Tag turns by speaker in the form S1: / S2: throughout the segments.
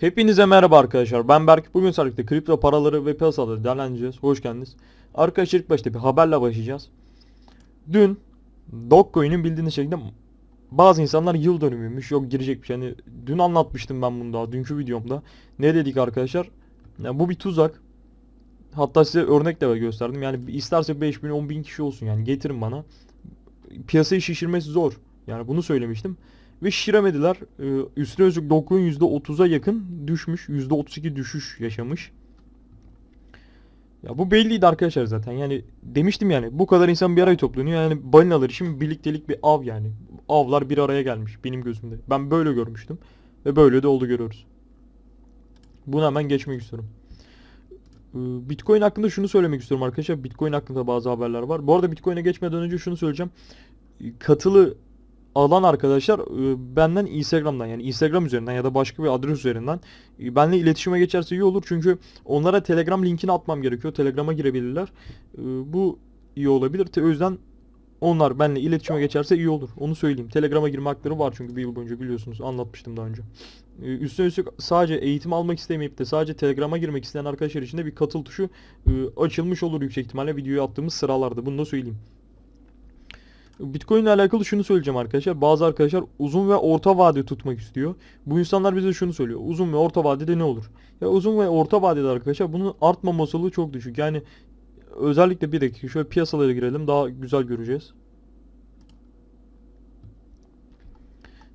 S1: Hepinize merhaba arkadaşlar. Ben Berk. Bugün sarıkta kripto paraları ve piyasaları değerlendireceğiz. Hoş geldiniz. Arkadaşlar ilk başta bir haberle başlayacağız. Dün Dogecoin'in bildiğiniz şekilde bazı insanlar yıl dönümüymüş. Yok girecekmiş. Yani dün anlatmıştım ben bunu daha dünkü videomda. Ne dedik arkadaşlar? Yani bu bir tuzak. Hatta size örnek de gösterdim. Yani isterse 5000 10 bin kişi olsun yani getirin bana. Piyasayı şişirmesi zor. Yani bunu söylemiştim. Ve şişiremediler. Ee, üstüne üstlük Dogecoin %30'a yakın düşmüş. %32 düşüş yaşamış. Ya bu belliydi arkadaşlar zaten. Yani demiştim yani bu kadar insan bir araya toplanıyor. Yani balinalar için birliktelik bir av yani. Avlar bir araya gelmiş benim gözümde. Ben böyle görmüştüm. Ve böyle de oldu görüyoruz. Bunu hemen geçmek istiyorum. Ee, Bitcoin hakkında şunu söylemek istiyorum arkadaşlar. Bitcoin hakkında bazı haberler var. Bu arada Bitcoin'e geçmeden önce şunu söyleyeceğim. Katılı alan arkadaşlar e, benden Instagram'dan yani Instagram üzerinden ya da başka bir adres üzerinden e, benimle iletişime geçerse iyi olur. Çünkü onlara Telegram linkini atmam gerekiyor. Telegram'a girebilirler. E, Bu iyi olabilir. O yüzden onlar benimle iletişime geçerse iyi olur. Onu söyleyeyim. Telegram'a girme hakları var çünkü bir yıl boyunca biliyorsunuz. Anlatmıştım daha önce. Üstüne üstlük sadece eğitim almak istemeyip de sadece Telegram'a girmek isteyen arkadaşlar için de bir katıl tuşu açılmış olur yüksek ihtimalle videoyu attığımız sıralarda. Bunu da söyleyeyim. Bitcoin ile alakalı şunu söyleyeceğim arkadaşlar. Bazı arkadaşlar uzun ve orta vade tutmak istiyor. Bu insanlar bize şunu söylüyor. Uzun ve orta vadede ne olur? Ya uzun ve orta vadede arkadaşlar bunun artma olasılığı çok düşük. Yani özellikle bir dakika şöyle piyasalara girelim daha güzel göreceğiz.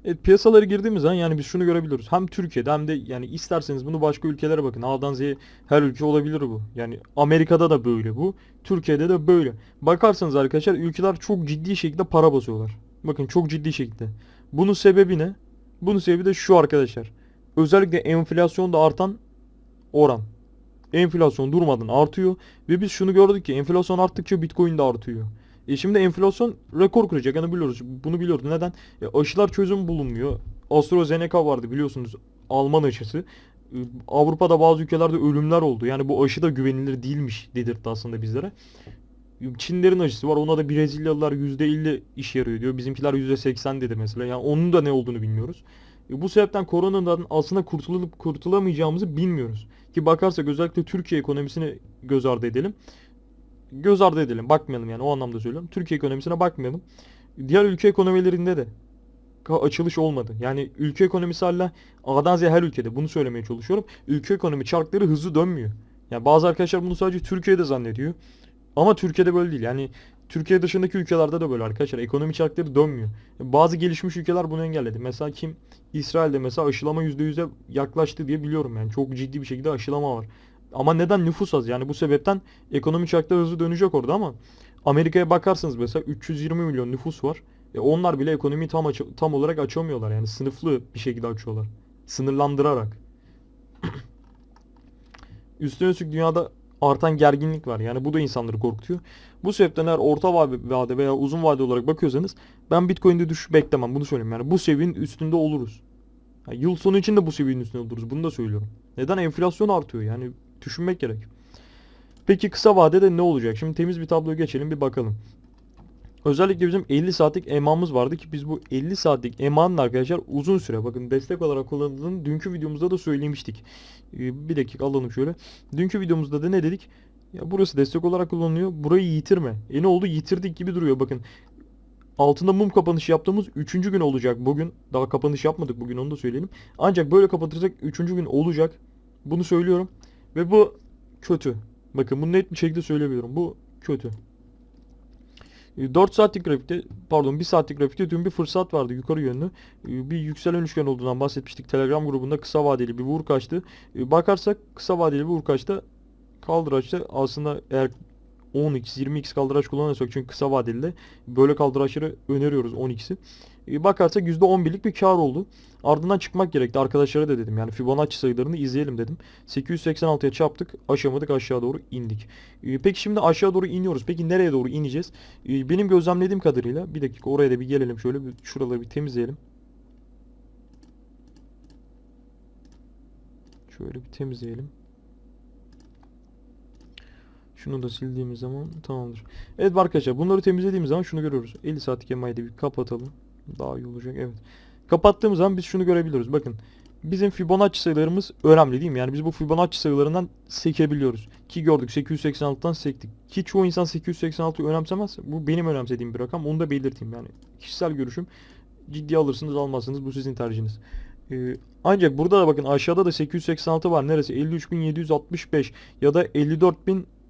S1: Evet piyasalara girdiğimiz zaman yani biz şunu görebiliyoruz. Hem Türkiye'de hem de yani isterseniz bunu başka ülkelere bakın. A'dan Z'ye her ülke olabilir bu. Yani Amerika'da da böyle bu. Türkiye'de de böyle. Bakarsanız arkadaşlar ülkeler çok ciddi şekilde para basıyorlar. Bakın çok ciddi şekilde. Bunun sebebi ne? Bunun sebebi de şu arkadaşlar. Özellikle enflasyonda artan oran. Enflasyon durmadan artıyor ve biz şunu gördük ki enflasyon arttıkça Bitcoin de artıyor. E şimdi enflasyon rekor kıracak. Yani biliyoruz. Bunu biliyoruz. Neden? E aşılar çözüm bulunmuyor. AstraZeneca vardı biliyorsunuz. Alman aşısı. E, Avrupa'da bazı ülkelerde ölümler oldu. Yani bu aşı da güvenilir değilmiş dedirtti aslında bizlere. Çinlerin aşısı var. Ona da Brezilyalılar %50 iş yarıyor diyor. Bizimkiler %80 dedi mesela. Yani onun da ne olduğunu bilmiyoruz. E, bu sebepten koronadan aslında kurtulup kurtulamayacağımızı bilmiyoruz. Ki bakarsak özellikle Türkiye ekonomisini göz ardı edelim. Göz ardı edelim. Bakmayalım yani o anlamda söylüyorum. Türkiye ekonomisine bakmayalım. Diğer ülke ekonomilerinde de açılış olmadı. Yani ülke ekonomisi hala A'dan Z'ye her ülkede. Bunu söylemeye çalışıyorum. Ülke ekonomi çarkları hızlı dönmüyor. Yani bazı arkadaşlar bunu sadece Türkiye'de zannediyor. Ama Türkiye'de böyle değil. Yani Türkiye dışındaki ülkelerde de böyle arkadaşlar. Ekonomi çarkları dönmüyor. Bazı gelişmiş ülkeler bunu engelledi. Mesela kim? İsrail'de mesela aşılama %100'e yaklaştı diye biliyorum yani. Çok ciddi bir şekilde aşılama var. Ama neden nüfus az? Yani bu sebepten ekonomi çarkları hızlı dönecek orada ama Amerika'ya bakarsanız mesela 320 milyon nüfus var. E onlar bile ekonomiyi tam tam olarak açamıyorlar. Yani sınıflı bir şekilde açıyorlar. Sınırlandırarak. Üstüne üstlük dünyada artan gerginlik var. Yani bu da insanları korkutuyor. Bu sebepten eğer orta vade veya uzun vade olarak bakıyorsanız ben Bitcoin'de düşüş beklemem. Bunu söyleyeyim. Yani bu seviyenin üstünde oluruz. Yani yıl sonu için de bu seviyenin üstünde oluruz. Bunu da söylüyorum. Neden? Enflasyon artıyor. Yani düşünmek gerek. Peki kısa vadede ne olacak? Şimdi temiz bir tabloya geçelim bir bakalım. Özellikle bizim 50 saatlik EMA'mız vardı ki biz bu 50 saatlik EMA'nın arkadaşlar uzun süre bakın destek olarak kullanıldığını dünkü videomuzda da söylemiştik. Ee, Bir dakika alalım şöyle. Dünkü videomuzda da ne dedik? Ya burası destek olarak kullanılıyor. Burayı yitirme. E ne oldu? Yitirdik gibi duruyor. Bakın altında mum kapanışı yaptığımız 3. gün olacak bugün. Daha kapanış yapmadık bugün onu da söyleyelim. Ancak böyle kapatırsak 3. gün olacak. Bunu söylüyorum. Ve bu kötü. Bakın bunu net bir şekilde söyleyebilirim. Bu kötü. 4 saatlik grafikte pardon 1 saatlik grafikte dün bir fırsat vardı yukarı yönlü. E, Bir yükselen üçgen olduğundan bahsetmiştik. Telegram grubunda kısa vadeli bir vur kaçtı. E, Bakarsak kısa vadeli bir vur kaçta kaldıraçta aslında eğer 10x 20x kaldıraç kullanırsak çünkü kısa vadeli de böyle kaldıraçları öneriyoruz 10x'i. E, bakarsak %11'lik bir kar oldu. Ardından çıkmak gerekti. Arkadaşlara da dedim yani Fibonacci sayılarını izleyelim dedim. 886'ya çarptık. Aşamadık aşağı doğru indik. E, peki şimdi aşağı doğru iniyoruz. Peki nereye doğru ineceğiz? E, benim gözlemlediğim kadarıyla bir dakika oraya da bir gelelim şöyle bir şuraları bir temizleyelim. Şöyle bir temizleyelim. Şunu da sildiğimiz zaman tamamdır. Evet arkadaşlar bunları temizlediğimiz zaman şunu görüyoruz. 50 saatlik EMA'yı bir kapatalım. Daha iyi olacak evet. Kapattığımız zaman biz şunu görebiliyoruz. Bakın bizim Fibonacci sayılarımız önemli değil mi? Yani biz bu Fibonacci sayılarından sekebiliyoruz. Ki gördük 886'dan sektik. Ki çoğu insan 886'yı önemsemez. Bu benim önemsediğim bir rakam. Onu da belirteyim yani. Kişisel görüşüm. Ciddiye alırsınız almazsınız bu sizin tercihiniz. Ee, ancak burada da bakın aşağıda da 886 var. Neresi? 53.765 ya da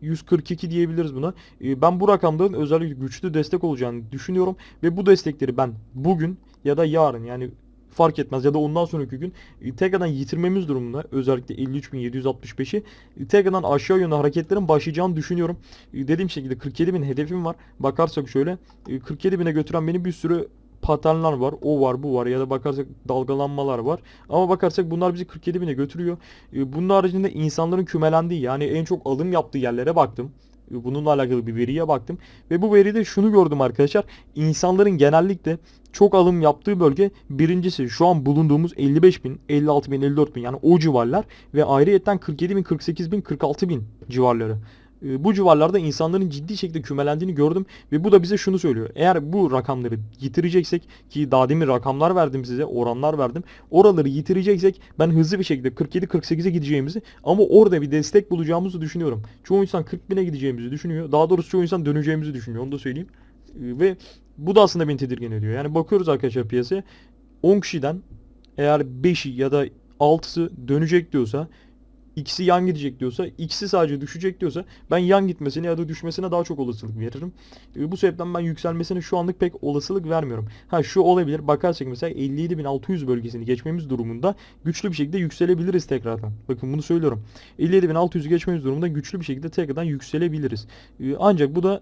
S1: 54.142 diyebiliriz buna. Ee, ben bu rakamların özellikle güçlü destek olacağını düşünüyorum. Ve bu destekleri ben bugün ya da yarın yani fark etmez ya da ondan sonraki gün e, tekrardan yitirmemiz durumunda özellikle 53.765'i e, tekrardan aşağı yönlü hareketlerin başlayacağını düşünüyorum. E, Dediğim şekilde 47.000 hedefim var. Bakarsak şöyle e, 47.000'e götüren beni bir sürü paternler var. O var, bu var ya da bakarsak dalgalanmalar var. Ama bakarsak bunlar bizi 47 bine götürüyor. E, Bunun haricinde insanların kümelendiği yani en çok alım yaptığı yerlere baktım. E, Bununla alakalı bir veriye baktım. Ve bu veride şunu gördüm arkadaşlar. İnsanların genellikle çok alım yaptığı bölge birincisi şu an bulunduğumuz 55 bin, 56 bin, 54 bin yani o civarlar ve ayrıyetten 47 bin, 48 bin, 46 bin civarları. E, Bu civarlarda insanların ciddi şekilde kümelendiğini gördüm ve bu da bize şunu söylüyor. Eğer bu rakamları yitireceksek ki daha demin rakamlar verdim size, oranlar verdim. Oraları yitireceksek ben hızlı bir şekilde 47-48'e gideceğimizi ama orada bir destek bulacağımızı düşünüyorum. Çoğu insan 40 bine gideceğimizi düşünüyor. Daha doğrusu çoğu insan döneceğimizi düşünüyor. Onu da söyleyeyim. E, Ve bu da aslında beni tedirgin ediyor. Yani bakıyoruz arkadaşlar piyasaya. 10 kişiden eğer 5'i ya da 6'sı dönecek diyorsa ikisi yan gidecek diyorsa, ikisi sadece düşecek diyorsa ben yan gitmesine ya da düşmesine daha çok olasılık veririm. E, bu sebepten ben yükselmesine şu anlık pek olasılık vermiyorum. Ha şu olabilir. Bakarsak mesela 57.600 bölgesini geçmemiz durumunda güçlü bir şekilde yükselebiliriz tekrardan. Bakın bunu söylüyorum. 57.600'ü geçmemiz durumunda güçlü bir şekilde tekrardan yükselebiliriz. E, ancak bu da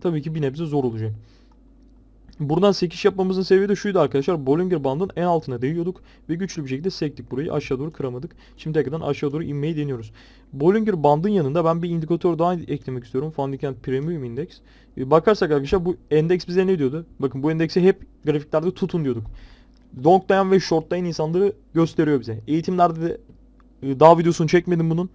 S1: tabii ki bir nebze zor olacak. Buradan sekiş yapmamızın sebebi de şuydu arkadaşlar. Bollinger Band'ın en altına değiyorduk ve güçlü bir şekilde sektik burayı. Aşağı doğru kıramadık. Şimdi tekrardan aşağı doğru inmeyi deniyoruz. Bollinger Band'ın yanında ben bir indikatör daha eklemek istiyorum. Fundikent Premium Index. Bakarsak arkadaşlar bu endeks bize ne diyordu? Bakın bu endeksi hep grafiklerde tutun diyorduk. Longlayan ve shortlayan insanları gösteriyor bize. Eğitimlerde de e, daha videosunu çekmedim bunun.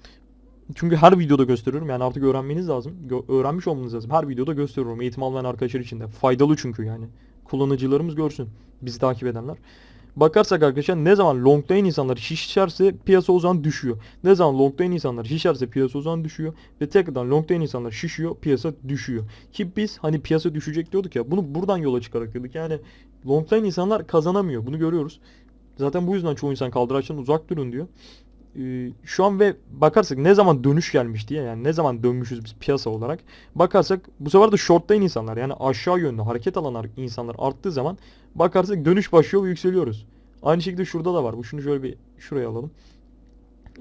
S1: Çünkü her videoda gösteriyorum. Yani artık öğrenmeniz lazım. Gö- öğrenmiş olmanız lazım. Her videoda gösteriyorum. Eğitim almayan arkadaşlar için de. Faydalı çünkü yani. Kullanıcılarımız görsün. Bizi takip edenler. Bakarsak arkadaşlar ne zaman longlayan insanlar şişerse piyasa o zaman düşüyor. Ne zaman longlayan insanlar şişerse piyasa o zaman düşüyor. Ve tekrardan longlayan insanlar şişiyor piyasa düşüyor. Ki biz hani piyasa düşecek diyorduk ya bunu buradan yola çıkarak dedik. Yani longlayan insanlar kazanamıyor. Bunu görüyoruz. Zaten bu yüzden çoğu insan kaldıraçtan uzak durun diyor. Ee, şu an ve bakarsak ne zaman dönüş gelmiş diye yani ne zaman dönmüşüz biz piyasa olarak bakarsak bu sefer de shortlayan insanlar yani aşağı yönlü hareket alan ar- insanlar arttığı zaman bakarsak dönüş başlıyor ve yükseliyoruz. Aynı şekilde şurada da var. Bu şunu şöyle bir şuraya alalım.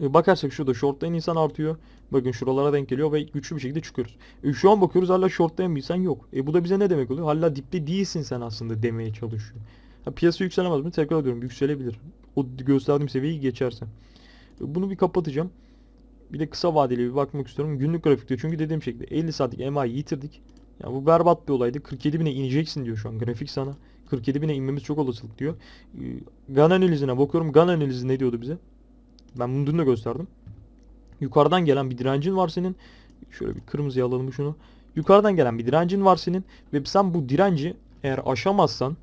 S1: Ee, bakarsak şurada shortlayan insan artıyor. Bakın şuralara denk geliyor ve güçlü bir şekilde çıkıyoruz. E, şu an bakıyoruz hala shortlayan bir insan yok. E, bu da bize ne demek oluyor? Hala dipte değilsin sen aslında demeye çalışıyor. Ha, piyasa yükselemez mi? Tekrar ediyorum yükselebilir. O gösterdiğim seviyeyi geçerse. Bunu bir kapatacağım. Bir de kısa vadeli bir bakmak istiyorum. Günlük grafikte çünkü dediğim şekilde 50 saatlik MA'yı yitirdik. Ya bu berbat bir olaydı. 47 bine ineceksin diyor şu an grafik sana. 47 bine inmemiz çok olasılık diyor. Ee, GAN analizine bakıyorum. GAN analizi ne diyordu bize? Ben bunu dün de gösterdim. Yukarıdan gelen bir direncin var senin. Şöyle bir kırmızıya alalım şunu. Yukarıdan gelen bir direncin var senin. Ve sen bu direnci eğer aşamazsan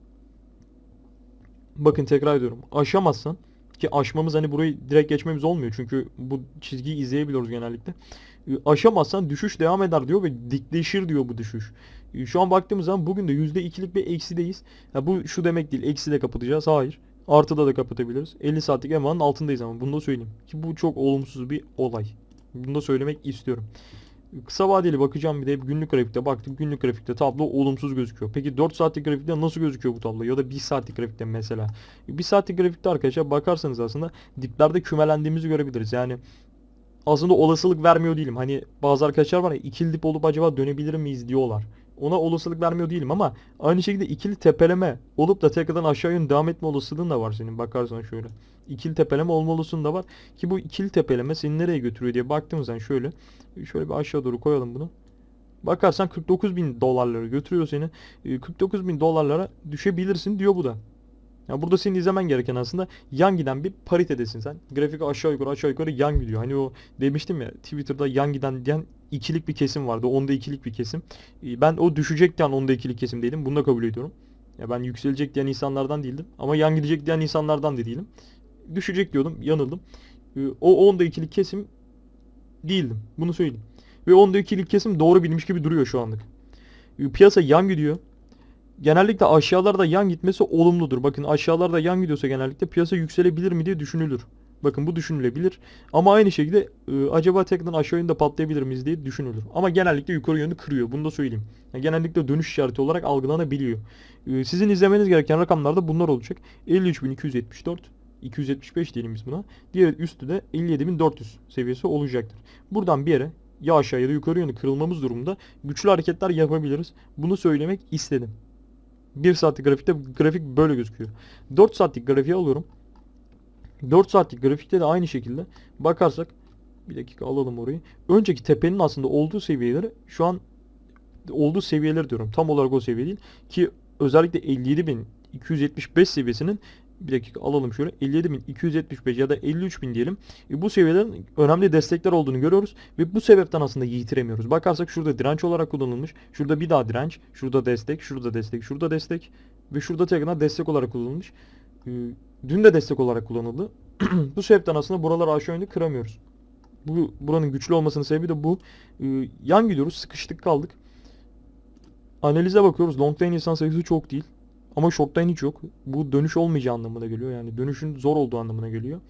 S1: Bakın tekrar ediyorum. Aşamazsan ki aşmamız hani burayı direkt geçmemiz olmuyor. Çünkü bu çizgiyi izleyebiliyoruz genellikle. E, Aşamazsan düşüş devam eder diyor ve dikleşir diyor bu düşüş. E, Şu an baktığımız zaman bugün de %2'lik bir eksideyiz. Ya bu şu demek değil. Eksi de kapatacağız. Hayır. Artıda da kapatabiliriz. 50 saatlik EMA'nın altındayız ama bunu da söyleyeyim. Ki bu çok olumsuz bir olay. Bunu da söylemek istiyorum. Kısa vadeli bakacağım bir de günlük grafikte baktım. Günlük grafikte tablo olumsuz gözüküyor. Peki 4 saatlik grafikte nasıl gözüküyor bu tablo? Ya da 1 saatlik grafikte mesela. 1 saatlik grafikte arkadaşlar bakarsanız aslında diplerde kümelendiğimizi görebiliriz. Yani aslında olasılık vermiyor değilim. Hani bazı arkadaşlar var ya ikili dip olup acaba dönebilir miyiz diyorlar. Ona olasılık vermiyor değilim ama aynı şekilde ikili tepeleme olup da tekrardan aşağı yönlü devam etme olasılığın da var senin bakarsan şöyle. İkili tepeleme olma olasılığın da var ki bu ikili tepeleme seni nereye götürüyor diye baktığımızdan şöyle şöyle bir aşağı doğru koyalım bunu. Bakarsan 49 bin dolarları götürüyor seni. Ee, 49 bin dolarlara düşebilirsin diyor bu da. Ya burada senin izlemen gereken aslında yan giden bir paritedesin sen. Grafik aşağı yukarı aşağı yukarı yan gidiyor. Hani o demiştim ya Twitter'da yan giden diyen ikilik bir kesim vardı. Onda ikilik bir kesim. Ee, Ben o düşecek diyen onda ikilik kesim değilim. Bunu da kabul ediyorum. Ya ben yükselecek diyen insanlardan değildim. Ama yan gidecek diyen insanlardan da değilim. düşecek diyordum. Yanıldım. Ee, o 10'da 2'lik kesim değildim. Bunu söyleyeyim. Ve 10'da 2'lik kesim doğru bilmiş gibi duruyor şu anlık. Ee, Piyasa yan gidiyor. Genellikle aşağılarda yan gitmesi olumludur. Bakın aşağılarda yan gidiyorsa genellikle piyasa yükselebilir mi diye düşünülür. Bakın bu düşünülebilir. Ama aynı şekilde e, acaba tekrardan aşağı yönde patlayabilir miyiz diye düşünülür. Ama genellikle yukarı yönü kırıyor. Bunu da söyleyeyim. Yani genellikle dönüş işareti olarak algılanabiliyor. E, sizin izlemeniz gereken rakamlar da bunlar olacak. 53.274 275 diyelim biz buna. Diğer üstü de 57.400 seviyesi olacaktır. Buradan bir yere ya aşağı ya da yukarı yönü kırılmamız durumunda güçlü hareketler yapabiliriz. Bunu söylemek istedim. 1 saatlik grafikte grafik böyle gözüküyor. 4 saatlik grafiği alıyorum. 4 saatlik grafikte de aynı şekilde bakarsak bir dakika alalım orayı. Önceki tepenin aslında olduğu seviyeleri şu an olduğu seviyeler diyorum. Tam olarak o seviye değil ki özellikle 57.275 seviyesinin bir dakika alalım şöyle 57.275 ya da 53.000 diyelim. E, bu seviyelerin önemli destekler olduğunu görüyoruz ve bu sebepten aslında yitiremiyoruz. Bakarsak şurada direnç olarak kullanılmış. Şurada bir daha direnç, şurada destek, şurada destek, şurada destek ve şurada tekrar destek olarak kullanılmış. E, dün de destek olarak kullanıldı. bu sebepten aslında buraları aşağı yönlü kıramıyoruz. Bu buranın güçlü olmasının sebebi de bu. E, yan gidiyoruz, sıkıştık kaldık. Analize bakıyoruz. Long time insan sayısı çok değil. Ama short'tan hiç yok. Bu dönüş olmayacağı anlamına geliyor. Yani dönüşün zor olduğu anlamına geliyor.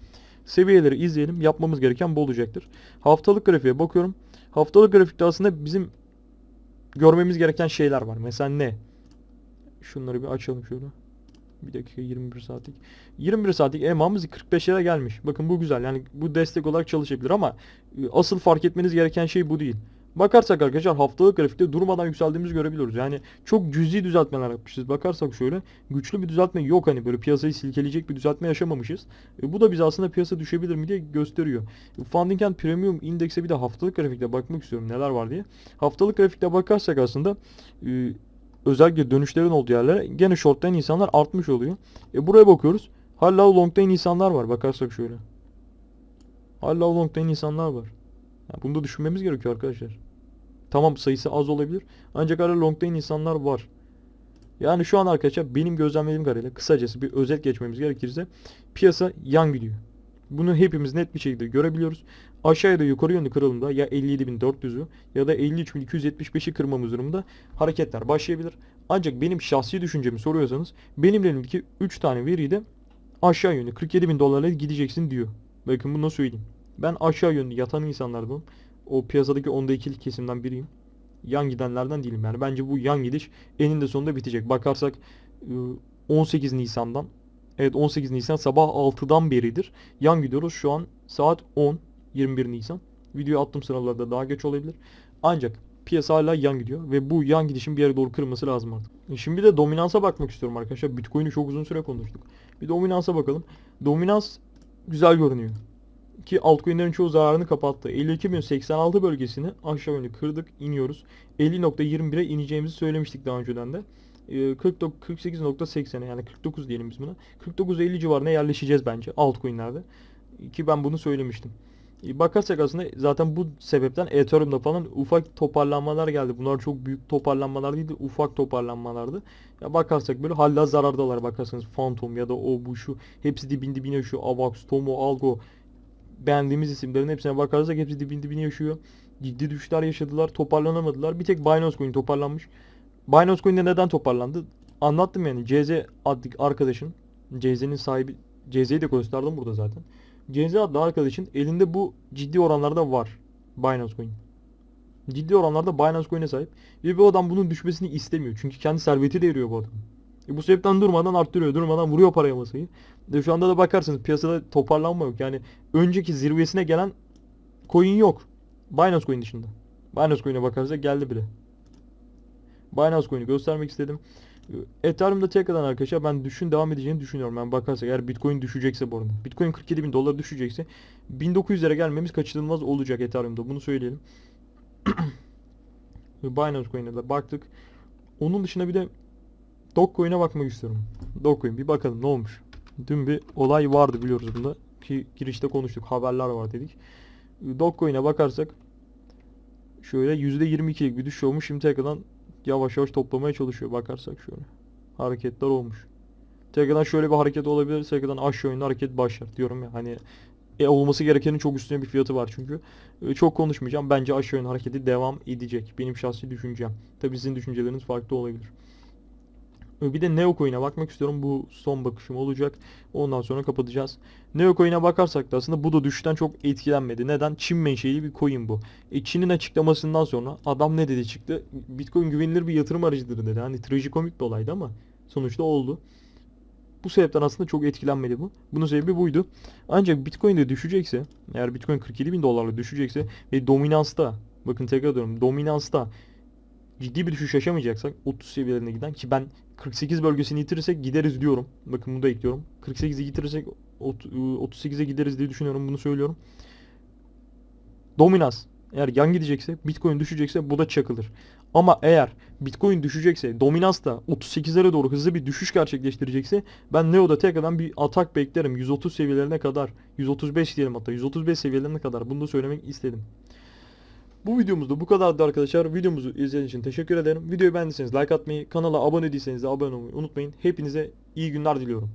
S1: Seviyeleri izleyelim. Yapmamız gereken bu olacaktır. Haftalık grafiğe bakıyorum. Haftalık grafikte aslında bizim görmemiz gereken şeyler var. Mesela ne? Şunları bir açalım şöyle. Bir dakika 21 saatlik. 21 saatlik EMA'mız 45'lere gelmiş. Bakın bu güzel. Yani bu destek olarak çalışabilir ama asıl fark etmeniz gereken şey bu değil. Bakarsak arkadaşlar haftalık grafikte durmadan yükseldiğimizi görebiliyoruz. Yani çok cüzi düzeltmeler yapmışız. Bakarsak şöyle güçlü bir düzeltme yok hani böyle piyasayı silkeleyecek bir düzeltme yaşamamışız. E, bu da bize aslında piyasa düşebilir mi diye gösteriyor. Funding and Premium Index'e bir de haftalık grafikte bakmak istiyorum neler var diye. Haftalık grafikte bakarsak aslında e, özellikle dönüşlerin olduğu yerlere gene short'tan insanlar artmış oluyor. E, buraya bakıyoruz. Hala long'tan insanlar var bakarsak şöyle. Hala long'tan insanlar var. Yani bunu da düşünmemiz gerekiyor arkadaşlar. Tamam sayısı az olabilir. Ancak hala long'dan insanlar var. Yani şu an arkadaşlar benim gözlemlediğim kadarıyla kısacası bir özet geçmemiz gerekirse piyasa yan gidiyor. Bunu hepimiz net bir şekilde görebiliyoruz. Aşağıya da yukarı yönlü kırılımda ya 57.400'ü ya da 53.275'i kırmamız durumunda hareketler başlayabilir. Ancak benim şahsi düşüncemi soruyorsanız benim elimdeki 3 tane veriyi de aşağı yönlü 47.000 dolarla gideceksin diyor. Bakın bunu söyleyeyim. Ben aşağı yönlü yatan insanlardanım. O piyasadaki onda ikilik kesimden biriyim. Yan gidenlerden değilim yani. Bence bu yan gidiş eninde sonunda bitecek. Bakarsak ıı, 18 Nisan'dan Evet 18 Nisan sabah 6'dan beridir. Yan gidiyoruz. Şu an saat 10 21 Nisan. Video attığım sıralarda daha geç olabilir. Ancak piyasa hala yan gidiyor ve bu yan gidişin bir yere doğru kırılması lazım artık. E Şimdi bir de dominansa bakmak istiyorum arkadaşlar. Bitcoin'i çok uzun süre konuştuk. Bir dominansa bakalım. Dominans güzel görünüyor ki altcoin'lerin çoğu zararını kapattı. 52.086 bölgesini aşağı yönlü kırdık, iniyoruz. 50.21'e ineceğimizi söylemiştik daha önceden de. Ee, 48.80'e yani 49 diyelim biz buna. 49.50 civarına yerleşeceğiz bence altcoin'lerde. Ki ben bunu söylemiştim. Ee, Bakarsak aslında zaten bu sebepten Ethereum'da falan ufak toparlanmalar geldi. Bunlar çok büyük toparlanmalar değildi, ufak toparlanmalardı. Ya bakarsak böyle hala zarardalar bakarsanız Phantom ya da o bu şu hepsi dibin dibine şu Avax, Tomo, Algo beğendiğimiz isimlerin hepsine bakarsak hepsi dibin dibine yaşıyor. Ciddi düşüşler yaşadılar, toparlanamadılar. Bir tek Binance Coin toparlanmış. Binance Coin'de neden toparlandı? Anlattım yani. CZ adlı arkadaşın, CZ'nin sahibi, CZ'yi de gösterdim burada zaten. CZ adlı arkadaşın elinde bu ciddi oranlarda var. Binance Coin. Ciddi oranlarda Binance Coin'e sahip. Ve bu adam bunun düşmesini istemiyor. Çünkü kendi serveti de eriyor bu adam. E bu sebepten durmadan arttırıyor, durmadan vuruyor paraya masayı. De şu anda da bakarsanız piyasada toparlanma yok. Yani önceki zirvesine gelen coin yok. Binance Coin dışında. Binance Coin'e bakarsak geldi bile. Binance Coin'i göstermek istedim. Ee, Ethereum'da tekrardan arkadaşlar ben düşün devam edeceğini düşünüyorum. Ben bakarsak eğer Bitcoin düşecekse bu arada. Bitcoin 47 bin dolar düşecekse 1900'lere gelmemiz kaçınılmaz olacak Ethereum'da. Bunu söyleyelim. Binance Coin'e de baktık. Onun dışında bir de Dogecoin'e bakmak istiyorum. Dogecoin bir bakalım ne olmuş. Dün bir olay vardı biliyoruz bunda. Ki girişte konuştuk. Haberler var dedik. Dogecoin'e bakarsak şöyle %22'lik bir düşüş olmuş. Şimdi tekrardan yavaş yavaş toplamaya çalışıyor. Bakarsak şöyle. Hareketler olmuş. Tekrardan şöyle bir hareket olabilir. Tekrardan aşağı yönlü hareket başlar diyorum ya. Hani e, olması gerekenin çok üstüne bir fiyatı var çünkü. E, çok konuşmayacağım. Bence aşağı yönlü hareketi devam edecek. Benim şahsi düşüncem. Tabii sizin düşünceleriniz farklı olabilir. Bir de Neocoin'e bakmak istiyorum. Bu son bakışım olacak. Ondan sonra kapatacağız. Neocoin'e bakarsak da aslında bu da düşüşten çok etkilenmedi. Neden? Çin menşeli bir coin bu. E, Çin'in açıklamasından sonra adam ne dedi çıktı? Bitcoin güvenilir bir yatırım aracıdır dedi. Hani trajikomik bir olaydı ama sonuçta oldu. Bu sebepten aslında çok etkilenmedi bu. Bunun sebebi buydu. Ancak Bitcoin de düşecekse, eğer Bitcoin 47 bin dolarla düşecekse ve dominansta, bakın tekrar diyorum, dominansta ciddi bir düşüş yaşamayacaksak 30 seviyelerine giden ki ben 48 bölgesini yitirirsek gideriz diyorum. Bakın bunu da ekliyorum. 48'i yitirirsek ot- 38'e gideriz diye düşünüyorum. Bunu söylüyorum. Dominans eğer yan gidecekse, Bitcoin düşecekse bu da çakılır. Ama eğer Bitcoin düşecekse, dominans da 38'lere doğru hızlı bir düşüş gerçekleştirecekse ben Neo'da tekrardan bir atak beklerim. 130 seviyelerine kadar, 135 diyelim hatta 135 seviyelerine kadar bunu da söylemek istedim. Bu videomuz da bu kadardı arkadaşlar. Videomuzu izlediğiniz için teşekkür ederim. Videoyu beğendiyseniz like atmayı, kanala abone değilseniz de abone olmayı unutmayın. Hepinize iyi günler diliyorum.